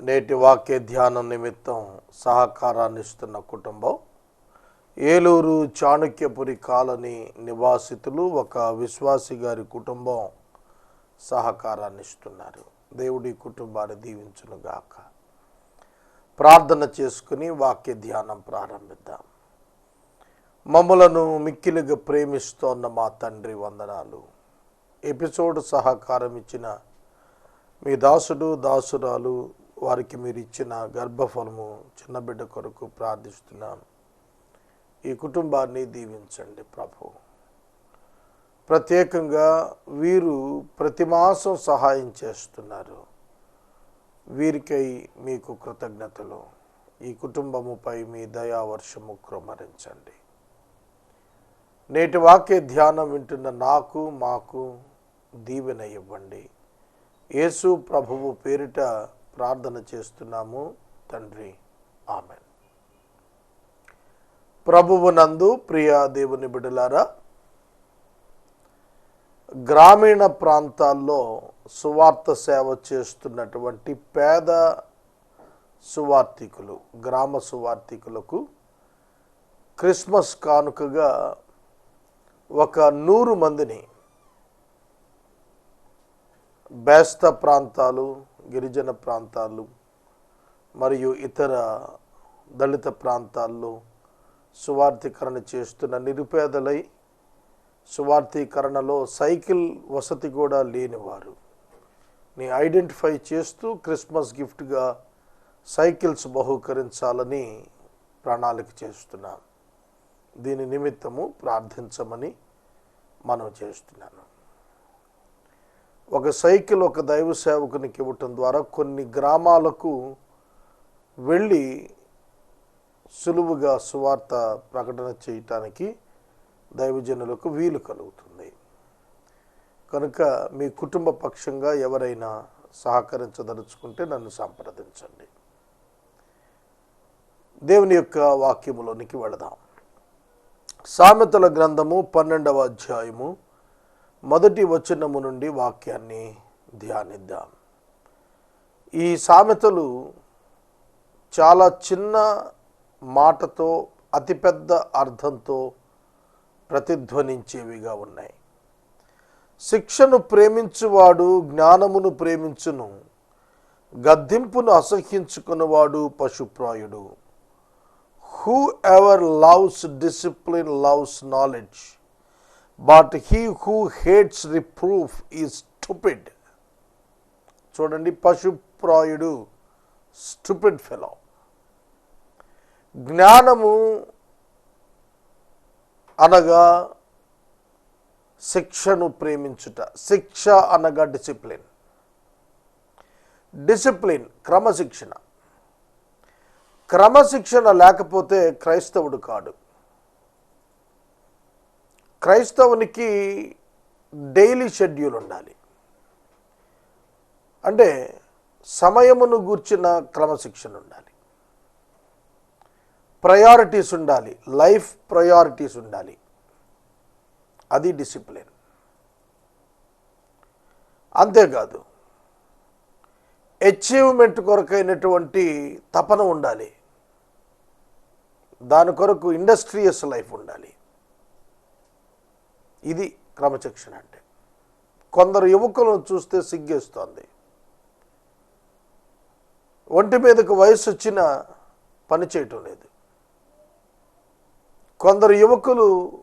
నేటి వాక్య ధ్యానం నిమిత్తం సహకారాన్ని ఇస్తున్న కుటుంబం. ఏలూరు చాణక్యపురి కాలనీ నివాసితులు ఒక విశ్వాసి గారి కుటుంబం సహకారాన్ని ఇస్తున్నారు. దేవుడి కుటుంబాన్ని దీవించునుగాక ప్రార్థన చేసుకుని వాక్య ధ్యానం ప్రారంభిద్దాం. మమ్మలను మిక్కిలిగా ప్రేమిస్తోన్న మా తండ్రి వందనాలు. ఎపిసోడ్ సహకారం ఇచ్చిన మీ దాసుడు దాసురాలు వారికి మీరు ఇచ్చిన గర్భఫలము చిన్న బిడ్డ కొరకు ప్రార్థిస్తున్నాం ఈ కుటుంబాన్ని దీవించండి ప్రభు. ప్రత్యేకంగా వీరు ప్రతి మాసం సహాయం చేస్తున్నారు. వీరికై మీకు కృతజ్ఞతలు. ఈ కుటుంబముపై మీ దయావర్షము క్రమరించండి. నేటి వాక్య ధ్యానం వింటున్న నాకు మాకు దీవెన ఇవ్వండి. యేసు ప్రభువు పేరిట ప్రార్థన చేస్తున్నాము తండ్రి. ఆమె ప్రభువు నందు ప్రియ దేవుని బిడలారా గ్రామీణ ప్రాంతాల్లో సువార్త సేవ చేస్తున్నటువంటి పేద సువార్థికులు గ్రామ సువార్థికులకు క్రిస్మస్ కానుకగా ఒక నూరు మందిని బేస్త ప్రాంతాలు గిరిజన ప్రాంతాలు మరియు ఇతర దళిత ప్రాంతాల్లో సువార్థీకరణ చేస్తున్న నిరుపేదలై సువార్థీకరణలో సైకిల్ వసతి కూడా లేనివారు. ని ఐడెంటిఫై చేస్తూ క్రిస్మస్ గిఫ్ట్గా సైకిల్స్ బహుకరించాలని ప్రణాళిక చేస్తున్నాం. దీని నిమిత్తము ప్రార్థించమని మనం చేస్తున్నాను. ఒక సైకిల్ ఒక దైవ సేవకునికి ఇవ్వటం ద్వారా కొన్ని గ్రామాలకు వెళ్ళి సులువుగా సువార్త ప్రకటన చేయటానికి దైవజనులకు వీలు కలుగుతుంది. కనుక మీ కుటుంబ పక్షంగా ఎవరైనా సహకరించదలుచుకుంటే నన్ను సంప్రదించండి. దేవుని యొక్క వాక్యములోనికి వెళదాం. సామెతల గ్రంథము పన్నెండవ అధ్యాయము మొదటి వచనము నుండి వాక్యాన్ని ధ్యానిద్దాం. ఈ సామెతలు చాలా చిన్న మాటతో అతిపెద్ద అర్థంతో ప్రతిధ్వనించేవిగా ఉన్నాయి. శిక్షను ప్రేమించువాడు జ్ఞానమును ప్రేమించును గద్దింపును అసహ్యించుకున్నవాడు పశుప్రాయుడు. Whoever loves discipline loves knowledge but he who hates reproof is stupid చూడండి పశుప్రాయుడు స్టూపిడ్ ఫెలో జ్ఞానము అనగా శిక్షను ప్రేమించుట శిక్ష అనగా డిసిప్లిన్ డిసిప్లిన్ క్రమశిక్షణ. క్రమశిక్షణ లేకపోతే క్రైస్తవుడు కాడు. క్రైస్తవునికి డైలీ షెడ్యూల్ ఉండాలి. అంటే సమయమును గూర్చిన క్రమశిక్షణ ఉండాలి. ప్రయారిటీస్ ఉండాలి. లైఫ్ ప్రయారిటీస్ ఉండాలి. అది డిసిప్లిన్. అంతేకాదు అచీవ్మెంట్ కొరకైనటువంటి తపన ఉండాలి. దాని కొరకు ఇండస్ట్రియస్ లైఫ్ ఉండాలి. ఇది క్రమశిక్షణ అంటే. కొందరు యువకులను చూస్తే సిగ్గేస్తోంది. ఒంటి మీదకు వయసు వచ్చిన పని చేయటం లేదు. కొందరు యువకులు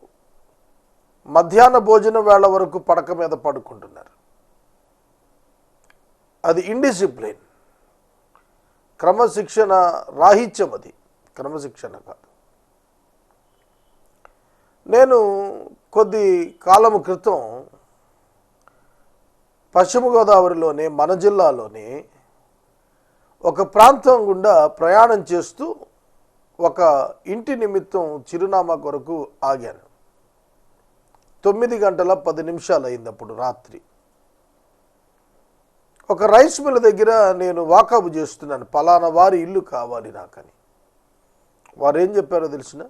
మధ్యాహ్న భోజన వేళ వరకు పడక మీద పడుకుంటున్నారు. అది ఇండిసిప్లిన్ క్రమశిక్షణ రాహిత్యం అది. క్రమశిక్షణ కాదు. నేను కొద్ది కాలం క్రితం పశ్చిమ గోదావరిలోనే మన జిల్లాలోనే ఒక ప్రాంతం గుండా ప్రయాణం చేస్తూ ఒక ఇంటి నిమిత్తం చిరునామా కొరకు ఆగాను. తొమ్మిది గంటల పది నిమిషాలు అయింది అప్పుడు రాత్రి. ఒక రైస్ మిల్ దగ్గర నేను వాకబు చేస్తున్నాను. పలానా వారి ఇల్లు కావాలి నాకని. వారు ఏం చెప్పారో తెలిసిన?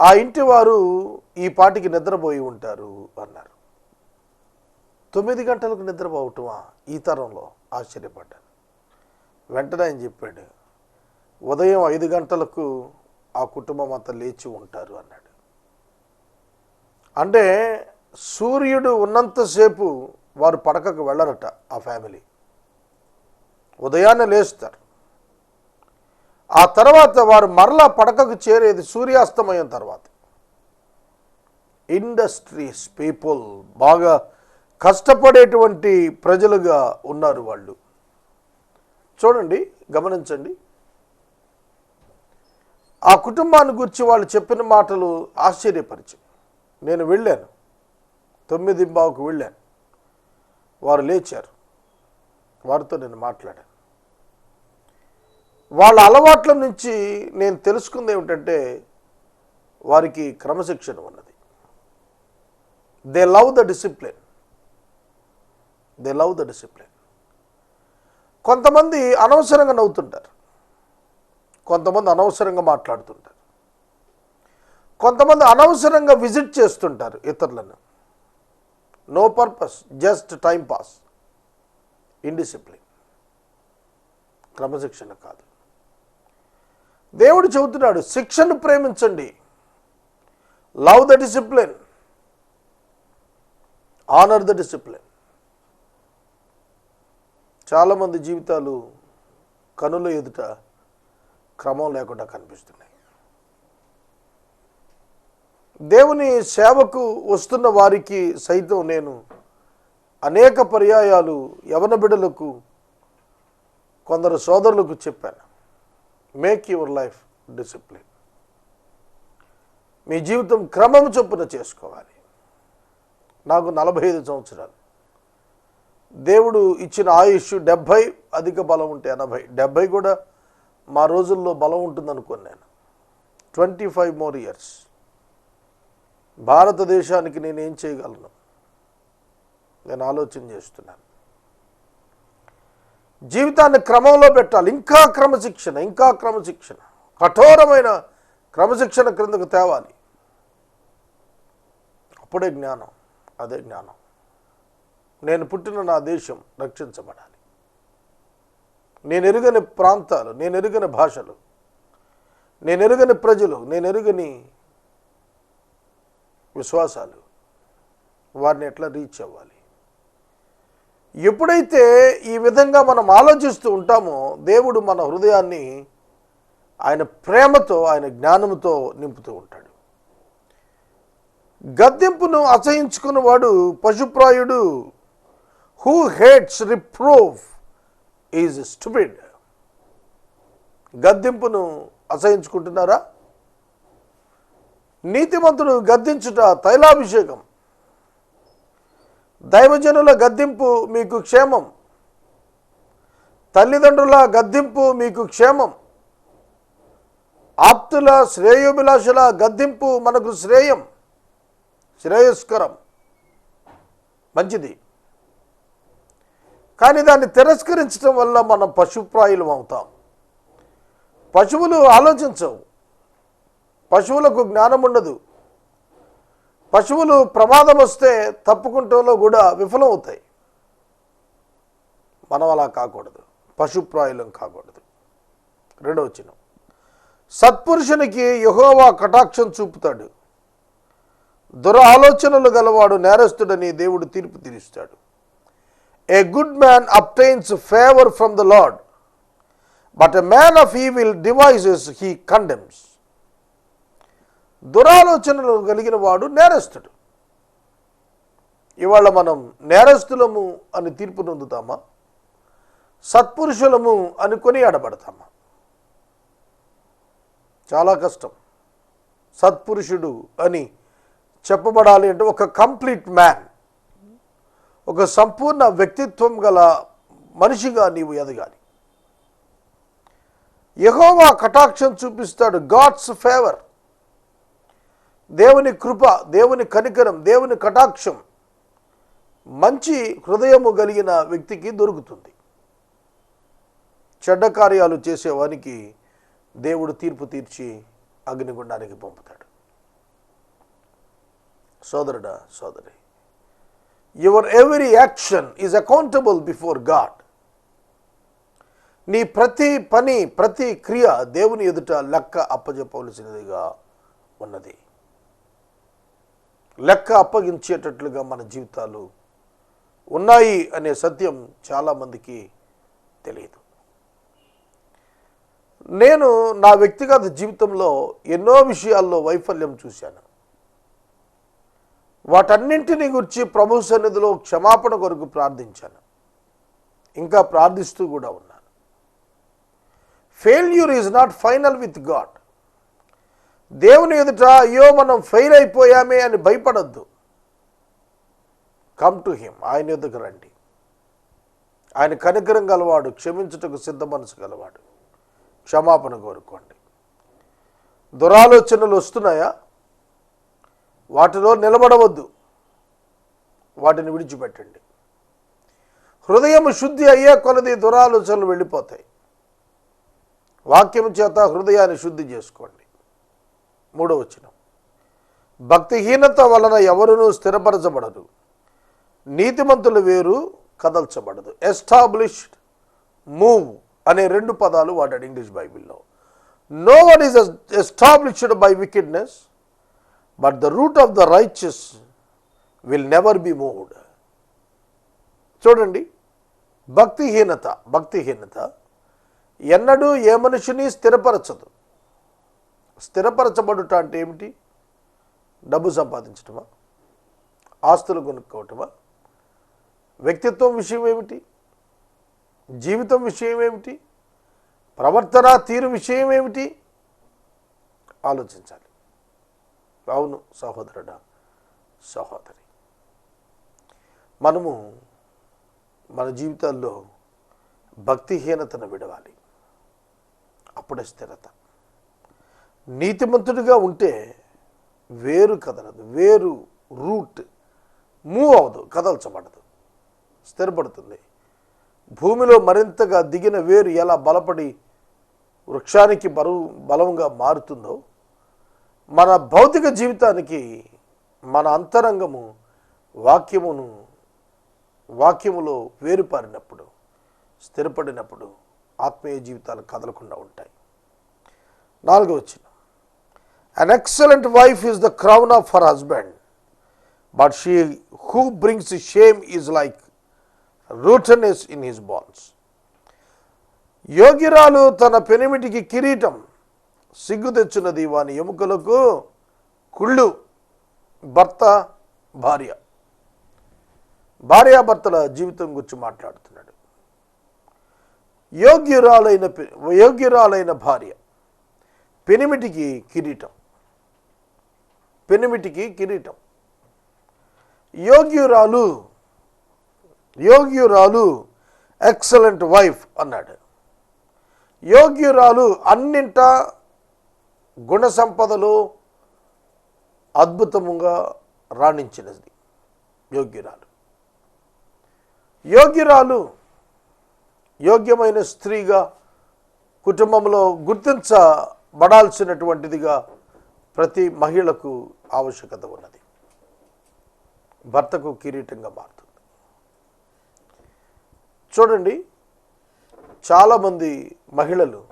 ఆ ఇంటి వారు ఈ పాటికి నిద్రపోయి ఉంటారు అన్నారు. తొమ్మిది గంటలకు నిద్రపోవటమా? ఈ తరంలో ఆశ్చర్యపడ్డాను. వెంటనే ఆయన చెప్పాడు ఉదయం ఐదు గంటలకు ఆ కుటుంబం అంతా లేచి ఉంటారు అన్నాడు. అంటే సూర్యుడు ఉన్నంతసేపు వారు పడకకు వెళ్ళరట ఆ ఫ్యామిలీ. ఉదయాన్నే లేస్తారు. ఆ తర్వాత వారు మరలా పడకకు చేరేది సూర్యాస్తమయం తర్వాత. ఇండస్ట్రీస్ పీపుల్ బాగా కష్టపడేటువంటి ప్రజలుగా ఉన్నారు వాళ్ళు. చూడండి గమనించండి. ఆ కుటుంబాన్ని గురించి వాళ్ళు చెప్పిన మాటలు ఆశ్చర్యపరిచి నేను వెళ్ళాను. తొమ్మిది బావుకు వెళ్ళాను. వారు లేచారు. వారితో నేను మాట్లాడాను. వాళ్ళ అలవాట్ల నుంచి నేను తెలుసుకుంది ఏమిటంటే వారికి క్రమశిక్షణ ఉన్నది. They love the discipline they love the discipline కొంతమంది అనవసరంగా నవ్వుతుంటారు. కొంతమంది అనవసరంగా మాట్లాడుతుంటారు. కొంతమంది అనవసరంగా విజిట్ చేస్తుంటారు ఇతరులను. No purpose just time pass indiscipline క్రమశిక్షణ కాదు. దేవుడు చెబుతున్నాడు శిక్షను ప్రేమించండి. Love the discipline honour the discipline చాలామంది జీవితాలు కనుల ఎదుట క్రమం లేకుండా కనిపిస్తున్నాయి. దేవుని సేవకు వస్తున్న వారికి సైతం నేను అనేక పర్యాయాలు యవన బిడ్డలకు కొందరు సోదరులకు చెప్పాను. మేక్ యువర్ లైఫ్ డిసిప్లిన్ మీ జీవితం క్రమం చొప్పున చేసుకోవాలి. నాకు నలభై ఐదు సంవత్సరాలు. దేవుడు ఇచ్చిన ఆయుష్ డెబ్భై అధిక బలం ఉంటే ఎనభై. డెబ్భై కూడా మా రోజుల్లో బలం ఉంటుందనుకోను నేను. ట్వంటీ ఫైవ్ మోర్ ఇయర్స్ భారతదేశానికి నేనేం చేయగలను? నేను ఆలోచన చేస్తున్నాను. జీవితాన్ని క్రమంలో పెట్టాలి. ఇంకా క్రమశిక్షణ ఇంకా క్రమశిక్షణ. కఠోరమైన క్రమశిక్షణ క్రిందకు తేవాలి. అప్పుడే జ్ఞానం అదే జ్ఞానం. నేను పుట్టిన నా దేశం రక్షించబడాలి. నేను ఎరుగని ప్రాంతాలు నేను ఎరుగని భాషలు నేను ఎరుగని ప్రజలు నేను ఎరుగని విశ్వాసాలు వారిని ఎట్లా రీచ్ అవ్వాలి? ఎప్పుడైతే ఈ విధంగా మనం ఆలోచిస్తూ ఉంటామో దేవుడు మన హృదయాన్ని ఆయన ప్రేమతో ఆయన జ్ఞానంతో నింపుతూ ఉంటాడు. గద్దెంపును అసహించుకున్నవాడు పశుప్రాయుడు who hates reproof is stupid గద్దెంపును అసహించుకుంటున్నారా? నీతిమంతుడు గద్దించుట తైలాభిషేకం. దైవజనుల గద్దింపు మీకు క్షేమం. తల్లిదండ్రుల గద్దింపు మీకు క్షేమం. ఆప్తుల శ్రేయోభిలాషుల గద్దింపు మనకు శ్రేయం. శ్రేయస్కరం. మంచిది. కానీ దాన్ని తిరస్కరించడం వల్ల మనం పశుప్రాయులం అవుతాం. పశువులు ఆలోచించవు. పశువులకు జ్ఞానం ఉండదు పశువులు ప్రమాదం వస్తే తప్పుకుంటంలో కూడా విఫలమవుతాయి. మనం అలా కాకూడదు. పశుప్రాయులం కాకూడదు. రెండవ వచ్చిన సత్పురుషునికి యహోవా కటాక్షం చూపుతాడు. దురాలోచనలు గలవాడు నేరస్తుడని దేవుడు తీర్పు తీరుస్తాడు. A good man obtains favour from the Lord but a man of evil devices he condemns దురాలోచనలు కలిగిన వాడు నేరస్తుడు. ఇవాళ మనం నేరస్తులము అని తీర్పు నొందుతామా? సత్పురుషులము అని కొనియాడబడతామా చాలా కష్టం. సత్పురుషుడు అని చెప్పబడాలి అంటే ఒక కంప్లీట్ మ్యాన్. ఒక సంపూర్ణ వ్యక్తిత్వం గల మనిషిగా నీవు ఎదగాలి. యహోవా కటాక్షం చూపిస్తాడు. God's favour. దేవుని కృప దేవుని కనికరం దేవుని కటాక్షం మంచి హృదయము కలిగిన వ్యక్తికి దొరుకుతుంది. చెడ్డ కార్యాలు చేసేవానికి దేవుడు తీర్పు తీర్చి అగ్నిగుండానికి పంపుతాడు. సోదరుడా సోదరి your every action is accountable before God. నీ ప్రతి పని ప్రతి క్రియ దేవుని ఎదుట లెక్క అప్పజెప్పవలసినదిగా ఉన్నది. లెక్క అప్పగించేటట్లుగా మన జీవితాలు ఉన్నాయి అనే సత్యం చాలామందికి తెలియదు. నేను నా వ్యక్తిగత జీవితంలో ఎన్నో విషయాల్లో వైఫల్యం చూశాను. వాటన్నింటిని గురించి ప్రభు సన్నిధిలో క్షమాపణ కొరకు ప్రార్థించాను. ఇంకా ప్రార్థిస్తూ కూడా ఉన్నాను. Failure is not final with God దేవుని ఎదుట అయ్యో మనం ఫెయిల్ అయిపోయామే అని భయపడద్దు. కమ్ టు హిమ్ ఆయన ఎదుగు రండి. ఆయన కనికరం గలవాడు క్షమించుటకు సిద్ధ మనసు గలవాడు. క్షమాపణ కోరుకోండి. దురాలోచనలు వస్తున్నాయా? వాటిలో నిలబడవద్దు. వాటిని విడిచిపెట్టండి. హృదయం శుద్ధి అయ్యే కొలది దురాలోచనలు వెళ్ళిపోతాయి. వాక్యం చేత హృదయాన్ని శుద్ధి చేసుకోండి. మూడో వచ్చిన భక్తిహీనత వలన ఎవరునూ స్థిరపరచబడదు. నీతిమంతులు వేరు కదల్చబడదు. ఎస్టాబ్లిష్డ్ మూవ్ అనే రెండు పదాలు వాడాడు ఇంగ్లీష్ బైబిల్లో. No one is established by wickedness but the root of the righteous will never be moved చూడండి భక్తిహీనత భక్తిహీనత ఎన్నడూ ఏ మనిషిని స్థిరపరచదు. స్థిరపరచబడుట అంటే ఏమిటి? డబ్బు సంపాదించటమా? ఆస్తులు కొనుక్కోవటమా? వ్యక్తిత్వం విషయం ఏమిటి? జీవితం విషయం ఏమిటి? ప్రవర్తన తీరు విషయం ఏమిటి? ఆలోచించాలి. అవును సహోదరుడా సహోదరి. మనము మన జీవితాల్లో భక్తిహీనతను విడవాలి. అప్పుడే స్థిరత. నీతిమంతుడిగా ఉంటే వేరు కదలదు వేరు రూట్. మూవ్ అవ్వదు కదల్చబడదు స్థిరపడుతుంది. భూమిలో మరింతగా దిగిన వేరు ఎలా బలపడి వృక్షానికి బరువు బలంగా మారుతుందో మన భౌతిక జీవితానికి మన అంతరంగము వాక్యమును వాక్యములో వేరుపారినప్పుడు స్థిరపడినప్పుడు ఆత్మీయ జీవితాలు కదలకుండా ఉంటాయి. నాలుగవ వచ్చిన An excellent wife is the crown of her husband but she who brings shame is like rottenness in his bones. యోగిరాలు తన పెనిమిటికి కిరీటం సిగ్గు తెచ్చినది వాని ఎముకలకు కుళ్ళు భర్త భార్య. భార్యాభర్తల జీవితం గురించి మాట్లాడుతున్నాడు. యోగ్యురాలైన పె- యోగ్యురాలైన భార్య పెనిమిటికి కిరీటం. పెనిమిటికి కిరీటం. యోగ్యురాలు యోగ్యురాలు ఎక్సలెంట్ వైఫ్ అన్నాడు. యోగ్యురాలు అన్నింట గుణ సంపదలో అద్భుతముగా రాణించినది యోగ్యురాలు. యోగ్యురాలు యోగ్యమైన స్త్రీగా కుటుంబంలో గుర్తించబడాల్సినటువంటిదిగా ప్రతి మహిళకు ఆవశ్యకత ఉన్నది. భర్తకు కిరీటంగా మారుతుంది. చూడండి చాలామంది మహిళలు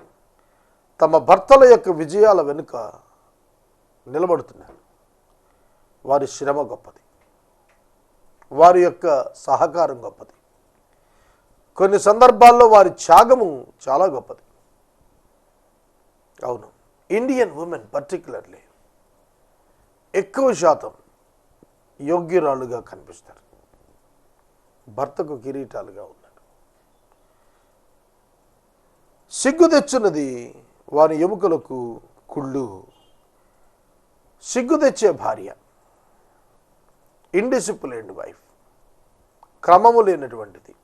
తమ భర్తల యొక్క విజయాల వెనుక నిలబడుతున్నారు. వారి శ్రమ గొప్పది. వారి యొక్క సహకారం గొప్పది. కొన్ని సందర్భాల్లో వారి త్యాగము చాలా గొప్పది. అవును ఇండియన్ ఉమెన్ పర్టికులర్లీ ఎక్కువ శాతం యోగ్యురాలుగా కనిపిస్తారు. భర్తకు కిరీటాలుగా ఉన్నారు సిగ్గు తెచ్చున్నది వారి ఎముకలకు కుళ్ళు. సిగ్గు తెచ్చే భార్య. Indisciplined wife. క్రమము లేనటువంటిది.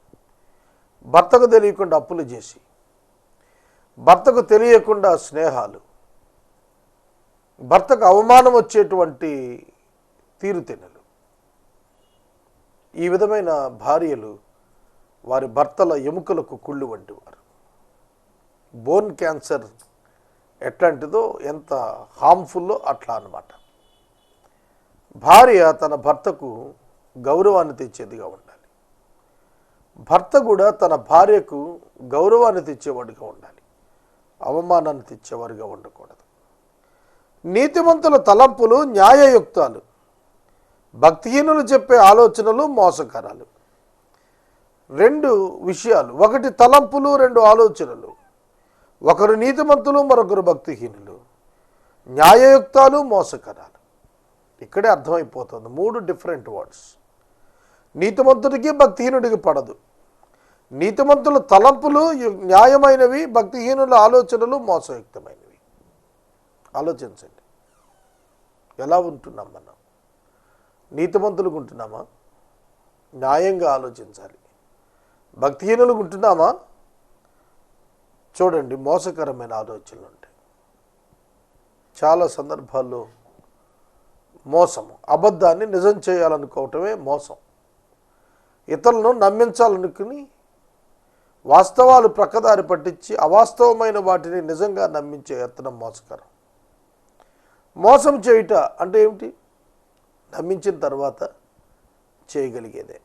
భర్తకు తెలియకుండా అప్పులు చేసి. భర్తకు తెలియకుండా స్నేహాలు. భర్తకు అవమానం వచ్చేటువంటి తీరుతెన్నులు ఈ విధమైన భార్యలు వారి భర్తల ఎముకలకు కుళ్ళు వంటి వారు బోన్ క్యాన్సర్ ఎట్లాంటిదో ఎంత హార్మ్ఫుల్లో అట్లా అన్నమాట. భార్య తన భర్తకు గౌరవాన్ని తెచ్చేదిగా ఉండాలి. భర్త కూడా తన భార్యకు గౌరవాన్ని తెచ్చేవాడిగా ఉండాలి. అవమానాన్ని తెచ్చేవారిగా ఉండకూడదు. నీతిమంతుల తలంపులు న్యాయయుక్తాలు. భక్తిహీనులు చెప్పే ఆలోచనలు మోసకరాలు. రెండు విషయాలు. ఒకటి తలంపులు రెండు ఆలోచనలు. ఒకరు నీతిమంతులు మరొకరు భక్తిహీనులు. న్యాయయుక్తాలు మోసకరాలు. ఇక్కడే అర్థమైపోతుంది. మూడు డిఫరెంట్ వర్డ్స్. నీతిమంతుడికి భక్తిహీనుడికి పడదు. నీతిమంతుల తలంపులు న్యాయమైనవి భక్తిహీనుల ఆలోచనలు మోసయుక్తమైనవి. ఆలోచించండి. ఎలా ఉంటున్నాం మనం? నీతిమంతులకు ఉంటున్నామా? న్యాయంగా ఆలోచించాలి. భక్తిహీనులకు ఉంటున్నామా? చూడండి మోసకరమైన ఆలోచనలు ఉంటాయి. చాలా సందర్భాల్లో మోసము అబద్ధాన్ని నిజం చేయాలనుకోవటమే మోసం. ఇతరులను నమ్మించాలనుకుని వాస్తవాలు ప్రక్కదారి పట్టించి అవాస్తవమైన వాటిని నిజంగా నమ్మించే యత్నం మోసకరం. మోసం చేయుట అంటే ఏమిటి? నమ్మించిన తర్వాత చేయగలిగేదే.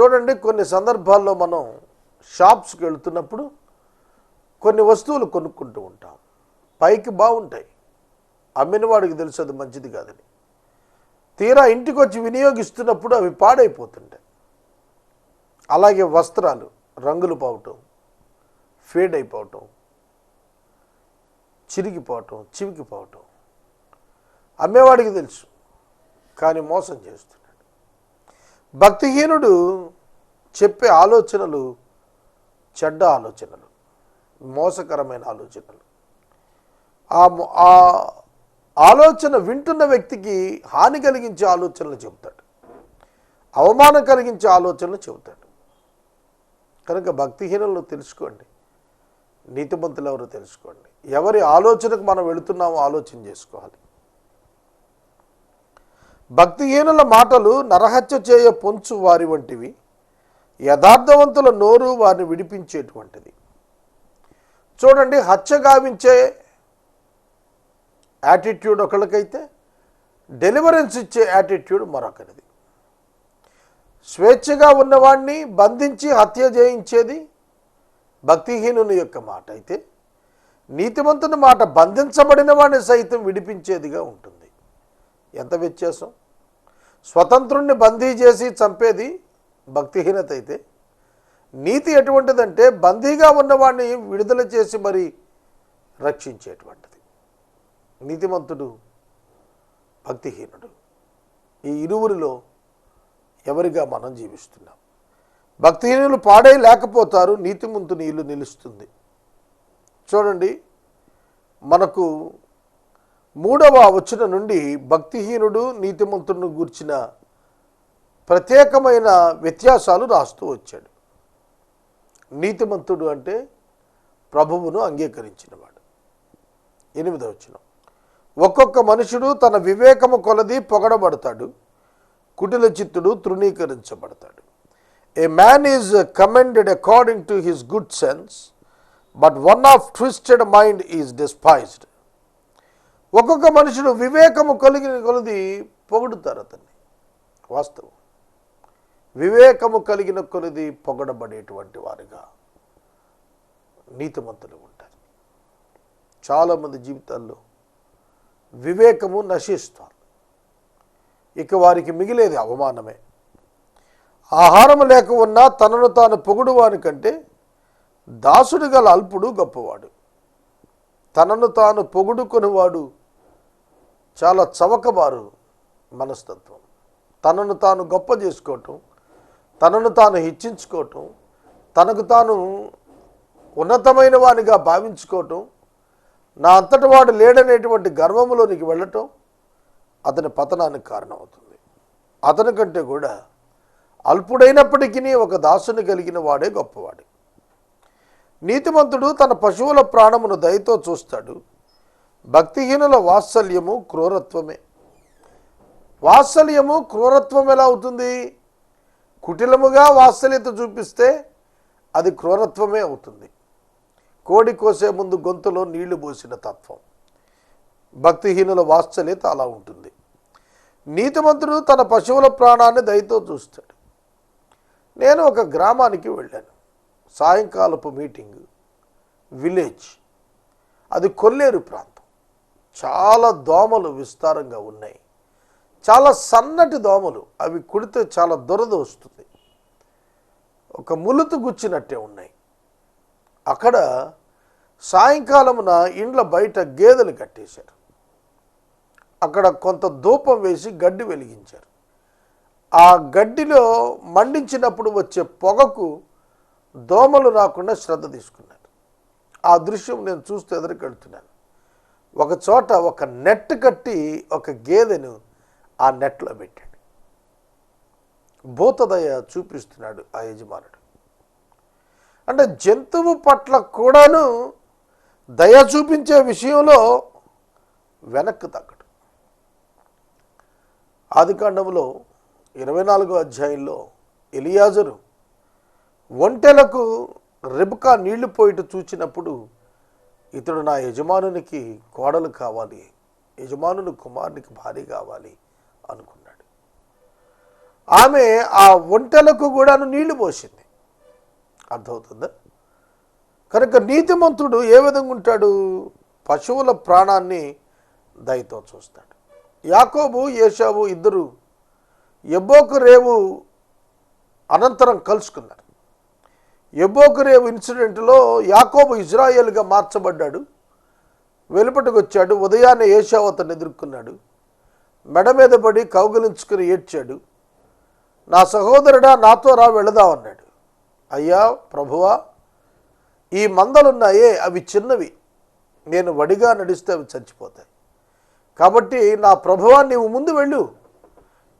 చూడండి కొన్ని సందర్భాల్లో మనం షాప్స్కి వెళ్తున్నప్పుడు కొన్ని వస్తువులు కొనుక్కుంటూ ఉంటాం. పైకి బాగుంటాయి. అమ్మిన వాడికి తెలుసు అది మంచిది కాదని. తీరా ఇంటికి వచ్చి వినియోగిస్తున్నప్పుడు అవి పాడైపోతుంటాయి. అలాగే వస్త్రాలు రంగులు పోవటం ఫేడ్ అయిపోవటం చిరిగిపోవటం చివికిపోవటం. అమ్మేవాడికి తెలుసు కానీ మోసం చేస్తున్నాడు. భక్తిహీనుడు చెప్పే ఆలోచనలు చెడ్డ ఆలోచనలు మోసకరమైన ఆలోచనలు. ఆ ఆలోచన వింటున్న వ్యక్తికి హాని కలిగించే ఆలోచనలు చెబుతాడు. అవమానం కలిగించే ఆలోచనలు చెబుతాడు. కనుక భక్తిహీనులను తెలుసుకోండి. నీతిమంతులు ఎవరు తెలుసుకోండి. ఎవరి ఆలోచనకు మనం వెళుతున్నామో ఆలోచన చేసుకోవాలి. భక్తిహీనుల మాటలు నరహత్య చేయ పొంచు వారి వంటివి యథార్థవంతుల నోరు వారిని విడిపించేటువంటిది. చూడండి హత్య గావించే యాటిట్యూడ్ ఒకరికైతే డెలివరెన్స్ ఇచ్చే యాటిట్యూడ్ మరొకరిది. స్వేచ్ఛగా ఉన్నవాడిని బంధించి హత్య చేయించేది భక్తిహీనుని యొక్క మాట అయితే నీతిమంతుని మాట బంధించబడిన వాడిని సైతం విడిపించేదిగా ఉంటుంది. ఎంత వ్యత్యాసం? స్వతంత్రుణ్ణి బందీ చేసి చంపేది భక్తిహీనత అయితే నీతి ఎటువంటిదంటే బందీగా ఉన్నవాడిని విడుదల చేసి మరి రక్షించేటువంటిది. నీతిమంతుడు భక్తిహీనుడు. ఈ ఇరువురిలో ఎవరిగా మనం జీవిస్తున్నాం? భక్తిహీనులు పాడై లేకపోతారు నీతిమంతుని ఇల్లు నిలుస్తుంది. చూడండి మనకు మూడవ వచన నుండి భక్తిహీనుడు నీతిమంతుడిని గూర్చిన ప్రత్యేకమైన వ్యత్యాసాలు రాస్తూ వచ్చాడు. నీతిమంతుడు అంటే ప్రభువును అంగీకరించినవాడు. ఎనిమిదవ వచనం. ఒక్కొక్క మనుషుడు తన వివేకము కొలది పొగడబడతాడు కుటిల చిత్తుడు తృణీకరించబడతాడు. A man is commended according to his good sense but one of twisted mind is despised ఒక్కొక్క మనుషుడు వివేకము కలిగిన కొలది పొగుడుతారు అతన్ని. వాస్తవం. వివేకము కలిగిన కొలది పొగడబడేటువంటి వారుగా నీతిమంతులు ఉంటారు. చాలామంది జీవితాల్లో వివేకము నశిస్తారు. ఇక వారికి మిగిలేది అవమానమే. ఆహారం లేక ఉన్నా తనను తాను పొగుడువాని కంటే దాసుడు గల అల్పుడు గొప్పవాడు. తనను తాను పొగుడుకునివాడు చాలా చవకబారు మనస్తత్వం. తనను తాను గొప్ప చేసుకోవటం తనను తాను హెచ్చించుకోవటం తనకు తాను ఉన్నతమైన వానిగా భావించుకోవటం నా అంతటి వాడు లేడనేటువంటి గర్వంలోనికి వెళ్ళటం అతని పతనానికి కారణమవుతుంది. అతని కంటే కూడా అల్పుడైనప్పటికీ ఒక దాసుని కలిగిన వాడే గొప్పవాడు. నీతిమంతుడు తన పశువుల ప్రాణమును దయతో చూస్తాడు. భక్తిహీనుల వాత్సల్యము క్రూరత్వమే. వాత్సల్యము క్రూరత్వం ఎలా అవుతుంది? కుటిలముగా వాత్సల్యత చూపిస్తే అది క్రూరత్వమే అవుతుంది. కోడి కోసే ముందు గొంతులో నీళ్ళు పోసిన తత్వం. భక్తిహీనుల వాత్సల్యత అలా ఉంటుంది. నీతిమంతుడు తన పశువుల ప్రాణాన్ని దయతో చూస్తాడు. నేను ఒక గ్రామానికి వెళ్ళాను. సాయంకాలపు మీటింగ్ విలేజ్ అది కొల్లేరు ప్రాంతం. చాలా దోమలు విస్తారంగా ఉన్నాయి. చాలా సన్నటి దోమలు అవి కుడితే చాలా దురద వస్తుంది. ఒక ములుతు గుచ్చినట్టే ఉన్నాయి. అక్కడ సాయంకాలమున ఇండ్ల బయట గేదెలు కట్టేశారు. అక్కడ కొంత ధూపం వేసి గడ్డి వెలిగించారు. ఆ గడ్డిలో మండించినప్పుడు వచ్చే పొగకు దోమలు రాకుండా శ్రద్ధ తీసుకున్నాను. ఆ దృశ్యం నేను చూస్తూ ఎదురుకెళ్తున్నాను. ఒక చోట ఒక నెట్ కట్టి ఒక గేదెను ఆ నెట్లో పెట్టాడు. భూతదయ చూపిస్తున్నాడు ఆ యజమానుడు. అంటే జంతువు పట్ల కూడాను దయ చూపించే విషయంలో వెనక్కి తగ్గడు. ఆదికాండంలో ఇరవై నాలుగో అధ్యాయంలో ఎలియాజరు ఒంటెలకు రెబకా నీళ్ళు పోయిట చూచినప్పుడు ఇతడు నా యజమానునికి కోడలు కావాలి యజమానుని కుమారునికి భార్య కావాలి అనుకున్నాడు. ఆమె ఆ ఒంటెలకు కూడాను నీళ్ళు పోసింది. అర్థమవుతుందా? కనుక నీతిమంతుడు ఏ విధంగా ఉంటాడు? పశువుల ప్రాణాన్ని దయతో చూస్తాడు. యాకోబు ఏషావు ఇద్దరు ఎబ్బోకు రేవు అనంతరం కలుసుకున్నారు. ఎబోకరేవ్ ఇన్సిడెంట్లో యాకోబు ఇజ్రాయేల్గా మార్చబడ్డాడు. వెలుపటికి వచ్చాడు. ఉదయాన్నే ఏషావు అతను ఎదుర్కొన్నాడు. మెడ మీద పడి కౌగిలించుకుని ఏడ్చాడు. నా సహోదరుడా నాతో రా వెళదామన్నాడు అయ్యా ప్రభువా ఈ మందలున్నాయే అవి చిన్నవి. నేను వడిగా నడిస్తే అవి చచ్చిపోతాయి. కాబట్టి నా ప్రభువా నీవు ముందు వెళ్ళు.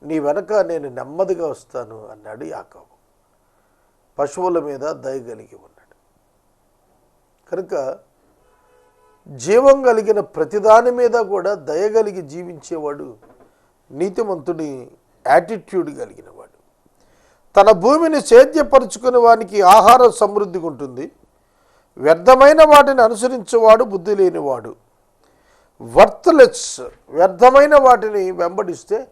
నీ వెనక నేను నెమ్మదిగా వస్తాను అన్నాడు యాకోబు. పశువుల మీద దయ కలిగి ఉన్నాడు. కనుక జీవం కలిగిన ప్రతిదాని మీద కూడా దయ కలిగి జీవించేవాడు నీతిమంతుడి యాటిట్యూడ్ కలిగినవాడు. తన భూమిని సేద్యపరుచుకునే వానికి ఆహార సమృద్ధిగా ఉంటుంది. వ్యర్థమైన వాటిని అనుసరించేవాడు బుద్ధి లేనివాడు. వర్త్లెస్ వ్యర్థమైన వాటిని వెంబడిస్తే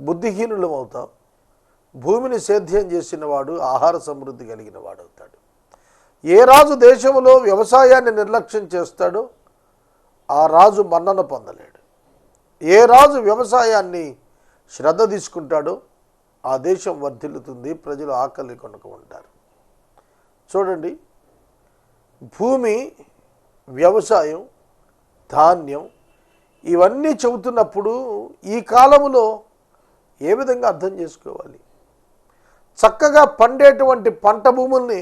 బుద్ధిహీనులం అవుతాం. భూమిని సేద్యం చేసినవాడు ఆహార సమృద్ధి కలిగిన వాడు అవుతాడు. ఏ రాజు దేశంలో వ్యవసాయాన్ని నిర్లక్ష్యం చేస్తాడో ఆ రాజు మన్నన పొందలేడు. ఏ రాజు వ్యవసాయాన్ని శ్రద్ధ తీసుకుంటాడో ఆ దేశం వర్ధిల్లుతుంది ప్రజలు ఆకలి కొనుక ఉంటారు. చూడండి భూమి వ్యవసాయం ధాన్యం ఇవన్నీ చెబుతున్నప్పుడు ఈ కాలంలో ఏ విధంగా అర్థం చేసుకోవాలి? చక్కగా పండేటువంటి పంట భూముల్ని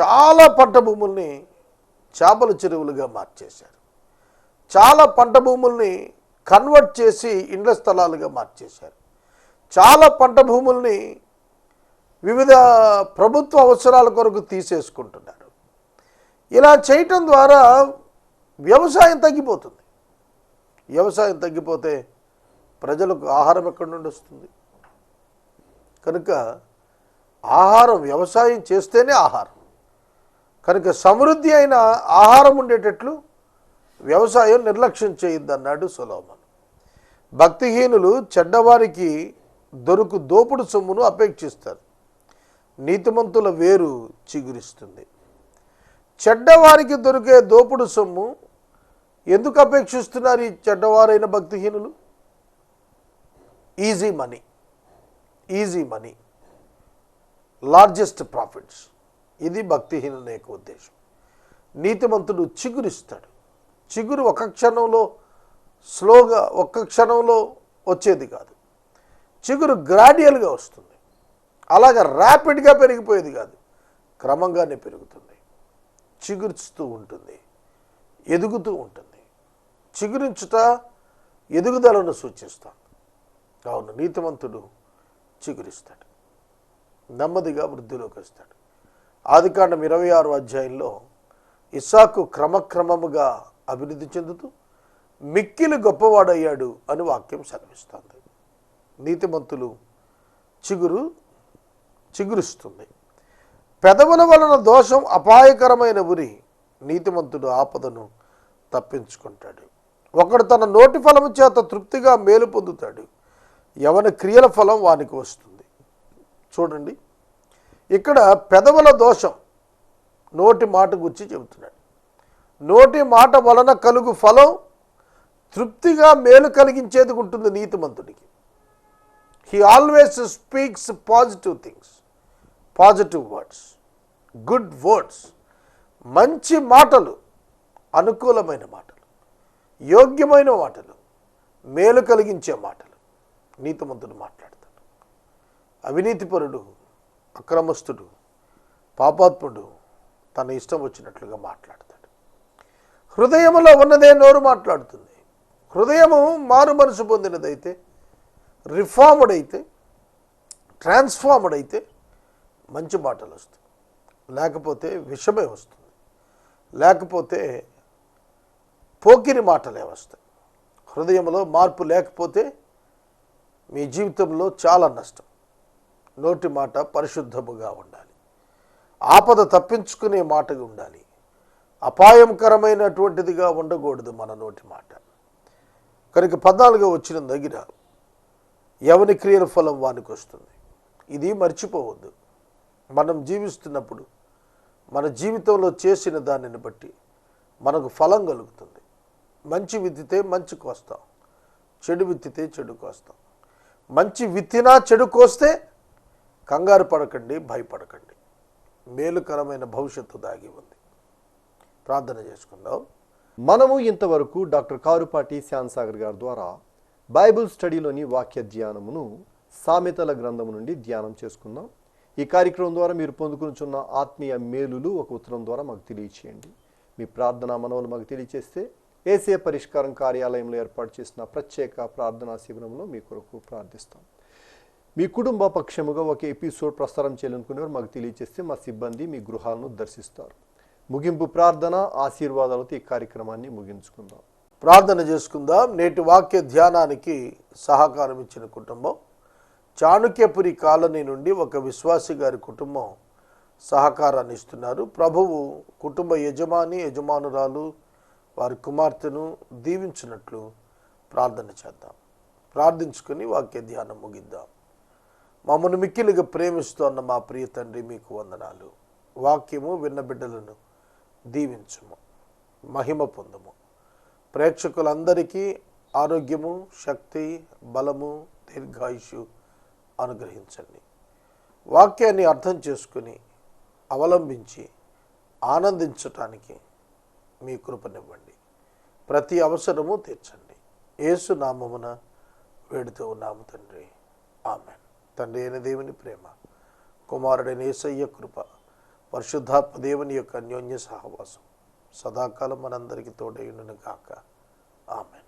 చాలా పంట భూముల్ని చేపల చెరువులుగా మార్చేశారు. చాలా పంట భూముల్ని కన్వర్ట్ చేసి ఇండ్ల స్థలాలుగా మార్చేశారు. చాలా పంట భూముల్ని వివిధ ప్రభుత్వ అవసరాల కొరకు తీసేసుకుంటున్నారు. ఇలా చేయటం ద్వారా వ్యవసాయం తగ్గిపోతుంది. వ్యవసాయం తగ్గిపోతే ప్రజలకు ఆహారం ఎక్కడి నుండి వస్తుంది? కనుక ఆహారం వ్యవసాయం చేస్తేనే ఆహారం. కనుక సమృద్ధి అయిన ఆహారం ఉండేటట్లు వ్యవసాయం నిర్లక్ష్యం చేయొద్దన్నాడు సులోమన్. భక్తిహీనులు చెడ్డవారికి దొరుకు దోపుడు సొమ్మును అపేక్షిస్తారు. నీతిమంతుల వేరు చిగురిస్తుంది. చెడ్డవారికి దొరికే దోపుడు సొమ్ము ఎందుకు అపేక్షిస్తున్నారు ఈ చెడ్డవారైన భక్తిహీనులు? Easy money. Easy money largest profits ఇది భక్తిహీనుల యొక్క ఉద్దేశం. నీతిమంతుడు చిగురిస్తాడు. చిగురు ఒక క్షణంలో స్లోగా ఒక్క క్షణంలో వచ్చేది కాదు. చిగురు గ్రాడ్యువల్గా వస్తుంది. అలాగ ర్యాపిడ్గా పెరిగిపోయేది కాదు. క్రమంగానే పెరుగుతుంది. చిగురుస్తూ ఉంటుంది. ఎదుగుతూ ఉంటుంది. చిగురించుట ఎదుగుదలను సూచిస్తాను కావున నీతిమంతుడు చిగురిస్తాడు. నెమ్మదిగా వృద్ధిలోకి వస్తాడు. ఆదికాండం ఇరవై ఆరు అధ్యాయంలో ఇస్సాకు క్రమక్రమముగా అభివృద్ధి చెందుతూ మిక్కిలి గొప్పవాడయ్యాడు అని వాక్యం సెలవిస్తుంది. నీతిమంతులు చిగురు చిగురుస్తుంది. పెదవుల వలన దోషం అపాయకరమైన ఉరి నీతిమంతుడు ఆపదను తప్పించుకుంటాడు. ఒకడు తన నోటి ఫలము చేత తృప్తిగా మేలు పొందుతాడు. ఎవని క్రియల ఫలం వానికి వస్తుంది. చూడండి. ఇక్కడ పెదవుల దోషం నోటి మాట గురించి చెబుతున్నాడు. నోటి మాట వలన కలుగు ఫలం తృప్తిగా మేలు కలిగించేది ఉంటుంది నీతిమంతుడికి. He always speaks positive things positive words good words మంచి మాటలు అనుకూలమైన మాటలు యోగ్యమైన మాటలు మేలు కలిగించే మాటలు. నీతిమంతుడు మాట్లాడతాడు. అవినీతిపరుడు అక్రమస్తుడు పాపాత్ముడు తన ఇష్టం వచ్చినట్లుగా మాట్లాడతాడు. హృదయములో ఉన్నదే నోరు మాట్లాడుతుంది. హృదయము మారు మనసు పొందినదైతే రిఫార్మ్డ్ అయితే ట్రాన్స్ఫార్మ్డ్ అయితే మంచి మాటలు వస్తాయి. లేకపోతే విషమే వస్తుంది. లేకపోతే పోకిరి మాటలే వస్తాయి. హృదయంలో మార్పు లేకపోతే మీ జీవితంలో చాలా నష్టం. నోటి మాట పరిశుద్ధముగా ఉండాలి. ఆపద తప్పించుకునే మాటగా ఉండాలి. అపాయంకరమైనటువంటిదిగా ఉండకూడదు మన నోటి మాట. కనుక పద్నాలుగో వచ్చిన దగ్గర ఎవని క్రియల ఫలం వానికి వస్తుంది. ఇది మర్చిపోవద్దు. మనం జీవిస్తున్నప్పుడు మన జీవితంలో చేసిన దానిని బట్టి మనకు ఫలం కలుగుతుంది. మంచి విత్తితే మంచి కోస్తాం చెడు విత్తితే చెడు కోస్తాం మంచి విత్తినా చెడు కోస్తే కంగారు పడకండి భయపడకండి. మేలుకరమైన భవిష్యత్తు దాగి ఉంది. ప్రార్థన చేసుకుందాం. మనము ఇంతవరకు డాక్టర్ కారుపాటి శ్యాన్సాగర్ గారి ద్వారా బైబిల్ స్టడీలోని వాక్య ధ్యానమును సామెతల గ్రంథము నుండి ధ్యానం చేసుకుందాం. ఈ కార్యక్రమం ద్వారా మీరు పొందుకునిచున్న ఆత్మీయ మేలులు ఒక ఉత్తరం ద్వారా మాకు తెలియచేయండి. మీ ప్రార్థనా మనవులు మాకు తెలియచేస్తే ఏసే పరిష్కారం కార్యాలయంలో ఏర్పాటు చేసిన ప్రత్యేక ప్రార్థనా శిబిరంలో మీ కొరకు ప్రార్థిస్తాం. మీ కుటుంబ పక్షముగా ఒక ఎపిసోడ్ ప్రసారం చేయాలనుకునేవారు మాకు తెలియజేస్తే మా సిబ్బంది మీ గృహాలను దర్శిస్తారు. ముగింపు ప్రార్థన ఆశీర్వాదాలతో ఈ కార్యక్రమాన్ని ముగించుకుందాం. ప్రార్థన చేసుకుందాం. నేటి వాక్య ధ్యానానికి సహకారం ఇచ్చిన కుటుంబం చాణుక్యపురి కాలనీ నుండి ఒక విశ్వాసి గారి కుటుంబం సహకారాన్ని ఇస్తున్నారు. ప్రభువు కుటుంబ యజమాని యజమానురాలు వారి కుమార్తెను దీవించినట్లు ప్రార్థన చేద్దాం. ప్రార్థించుకొని వాక్య ధ్యానం ముగిద్దాం. మమ్మల్ని మిక్కిలిగా ప్రేమిస్తోన్న మా ప్రియ తండ్రి మీకు వందనాలు. వాక్యము విన్న బిడ్డలను దీవించుము మహిమ పొందుము. ప్రేక్షకులందరికీ ఆరోగ్యము శక్తి బలము దీర్ఘాయుషు అనుగ్రహించండి. వాక్యాన్ని అర్థం చేసుకుని అవలంబించి ఆనందించటానికి మీ కృపనివ్వండి. ప్రతి అవసరము తీర్చండి. ఏసు నామమున వేడుతూ ఉన్నాము తండ్రి. ఆమె తండ్రి అయిన దేవుని ప్రేమ కుమారుడైన ఏసయ్య కృప పరిశుద్ధాత్మ దేవుని యొక్క అన్యోన్య సహవాసం సదాకాలం మనందరికీ తోడైనను గాక. ఆమె